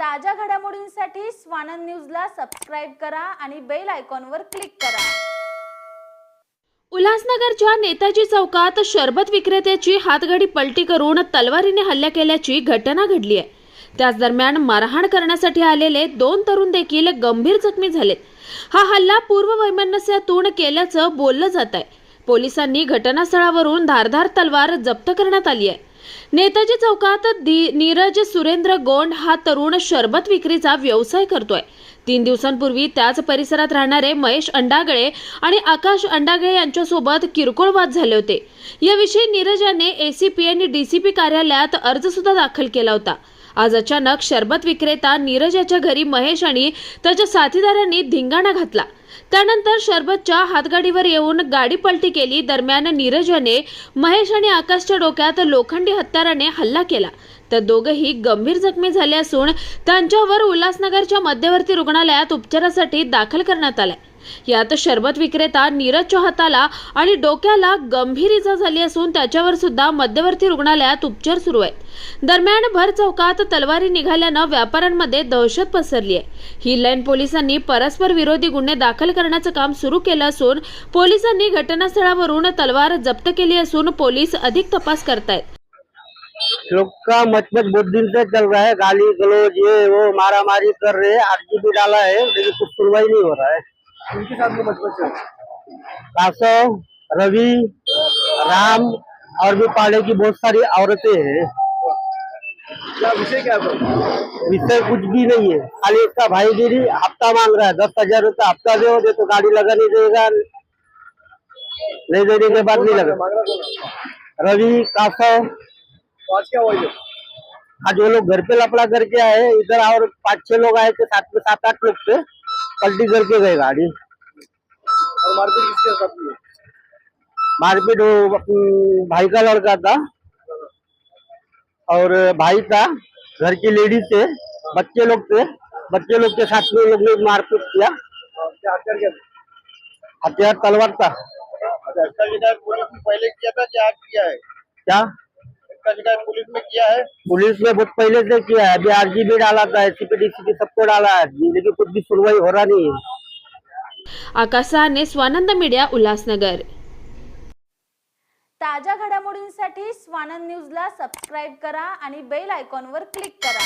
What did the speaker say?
ताज्या घडामोडींसाठी स्वानंद न्यूजला सबस्क्राईब करा आणि बेल आयकॉनवर क्लिक करा. उल्हासनगरच्या नेताजी चौकात शरबत विक्रेत्याची हातगाडी पलटी करून तलवारीने हल्ला केल्याची घटना घडली आहे त्याच दरम्यान मारहाण करण्यासाठी आलेले दोन तरुण देखील गंभीर जखमी झालेत. हा हल्ला पूर्व वैमनस्यातून केल्याचं बोललं जात आहे पोलिसांनी घटनास्थळावरून धारधार तलवार जप्त करण्यात आली आहे नेताजी चौकात नीरज सुरेंद्र गोंड हा तरुण शरबत विक्रीचा व्यवसाय करतोय. तीन दिवसांपूर्वी त्याच परिसरात राहणारे महेश अंडागळे आणि आकाश अंडागळे यांच्यासोबत किरकोळ वाद झाले होते. याविषयी नीरज याने एसीपी आणि डीसीपी कार्यालयात अर्ज सुद्धा दाखल केला होता. आज अचानक शरबत विक्रेता नीरज याच्या घरी महेश आणि त्याच्या साथीदारांनी धिंगाणा घातला. त्यानंतर शरबतच्या हातगाडीवर येऊन गाडी पलटी केली. दरम्यान नीरज याने महेश आणि आकाशच्या डोक्यात लोखंडी हत्याराने हल्ला केला. तर दोघंही गंभीर जखमी झाले असून त्यांच्यावर उल्हासनगरच्या मध्यवर्ती रुग्णालयात उपचारासाठी दाखल करण्यात आलाय. यात शरबत विक्रेता नीरजच्या हाताला आणि डोक्याला गंभीर इजा झाली असून त्याच्यावर सुद्धा मध्यवर्ती रुग्णालयात उपचार सुरू आहेत. दरम्यान भर चौकात तलवारी निघाल्यानं व्यापाऱ्यांमध्ये दहशत पसरली आहे. ही लाईन पोलिसांनी परस्पर विरोधी गुन्हे दाखल करण्याचं काम सुरू केलं असून पोलिसांनी घटनास्थळावरून तलवार जप्त केली असून पोलीस अधिक तपास करतायत. लोग का मचमच बहुत दिन से चल रहा है गाली गलोज ये वो मारा मारी कर रहे हैं भी डाला है लेकिन कुछ सुनवाई नहीं हो रहा है। उनके साथ में कासव रवि राम और भी पाड़े की बहुत सारी औरतें हैं। क्या विषय क्या विषय कुछ भी नहीं है। खाली इसका भाईगिरी हफ़्ता मांग रहा है। दस हज़ार रूपया हफ़्ता दे दे तो गाड़ी लगा नहीं देगा। नहीं देने के बाद नहीं लगा। रवि कासव तो आज क्या हुआ आज वो लोग घर पे लपड़ा करके आए। इधर और पाँच छह लोग आए थे साथ में सात आठ लोग थे। पलटी करके गए गाड़ी। और मारपीट किसके साथ हुई? मारपीट वो भाई का लड़का था। और भाई था घर की लेडीज़ थे बच्चे लोग थे। बच्चे लोग के साथ में लोग ने मारपीट किया। क्या क्या? हथियार तलवार था। अच्छा पहले किया था कि आज किया है? क्या? पुलिस में किया है? पुलिस ने बहुत पहले से किया है अभी आरजीबी डाला था एससीपी डीसीपी सबको डाला है लेकिन कुछ भी सुनवाई हो रहा नहीं है। आकाश सहाने स्वानंद मीडिया उल्हासनगर. ताज्या घडामोडींसाठी स्वानंद न्यूजला सबस्क्राईब करा आणि बेल आयकॉनवर क्लिक करा.